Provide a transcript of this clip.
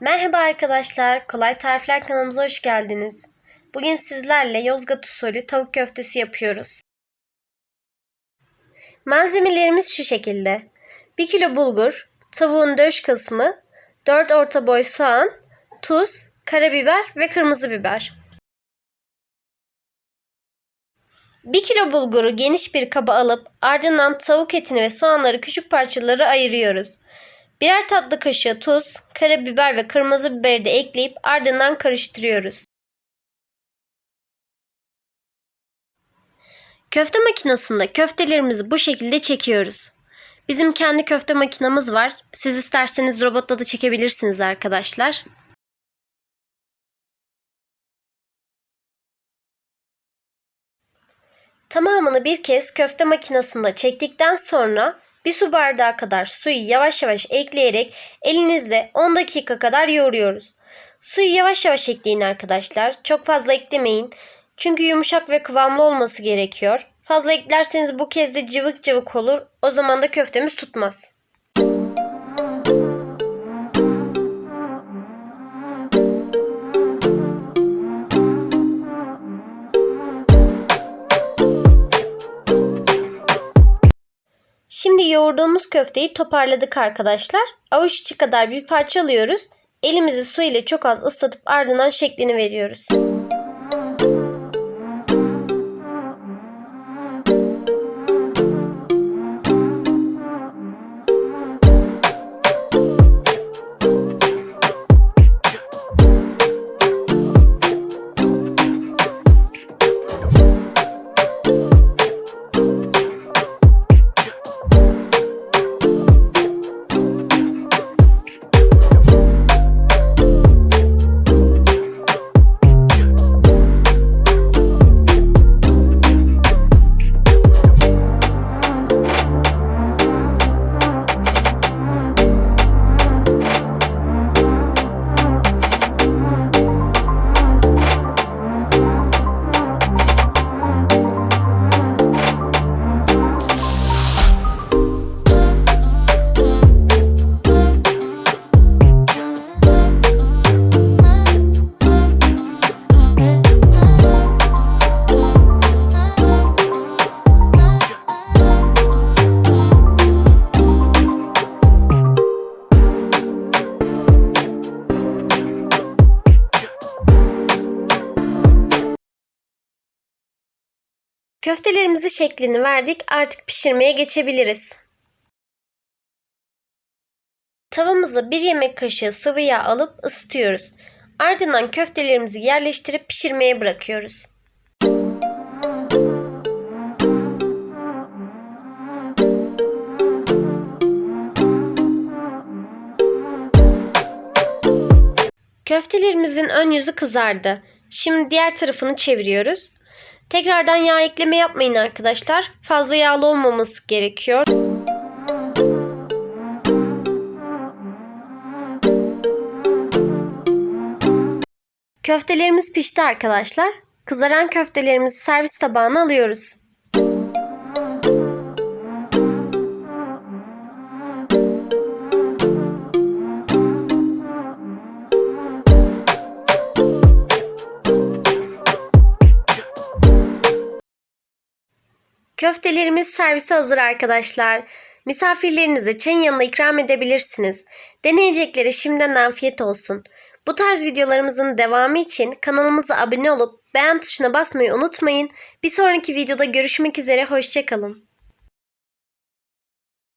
Merhaba arkadaşlar, Kolay Tarifler kanalımıza hoş geldiniz. Bugün sizlerle Yozgat usulü tavuk köftesi yapıyoruz. Malzemelerimiz şu şekilde. 1 kilo bulgur, tavuğun döş kısmı, 4 orta boy soğan, tuz, karabiber ve kırmızı biber. 1 kilo bulguru geniş bir kaba alıp ardından tavuk etini ve soğanları küçük parçalara ayırıyoruz. Birer tatlı kaşığı tuz, karabiber ve kırmızı biberi de ekleyip ardından karıştırıyoruz. Köfte makinesinde köftelerimizi bu şekilde çekiyoruz. Bizim kendi köfte makinamız var. Siz isterseniz robotla da çekebilirsiniz arkadaşlar. Tamamını bir kez köfte makinesinde çektikten sonra bir su bardağı kadar suyu yavaş yavaş ekleyerek elinizle 10 dakika kadar yoğuruyoruz. Suyu yavaş yavaş ekleyin arkadaşlar. Çok fazla eklemeyin. Çünkü yumuşak ve kıvamlı olması gerekiyor. Fazla eklerseniz bu kez de cıvık cıvık olur. O zaman da köftemiz tutmaz. Yoğurduğumuz köfteyi toparladık arkadaşlar. Avuç içi kadar bir parça alıyoruz. Elimizi su ile çok az ıslatıp ardından şeklini veriyoruz. Köftelerimizi şeklini verdik. Artık pişirmeye geçebiliriz. Tavamıza bir yemek kaşığı sıvı yağ alıp ısıtıyoruz. Ardından köftelerimizi yerleştirip pişirmeye bırakıyoruz. Köftelerimizin ön yüzü kızardı. Şimdi diğer tarafını çeviriyoruz. Tekrardan yağ ekleme yapmayın arkadaşlar. Fazla yağlı olmaması gerekiyor. Köftelerimiz pişti arkadaşlar. Kızaran köftelerimizi servis tabağına alıyoruz. Köftelerimiz servise hazır arkadaşlar. Misafirlerinize çayın yanına ikram edebilirsiniz. Deneyeceklere şimdiden afiyet olsun. Bu tarz videolarımızın devamı için kanalımıza abone olup beğen tuşuna basmayı unutmayın. Bir sonraki videoda görüşmek üzere, hoşçakalın.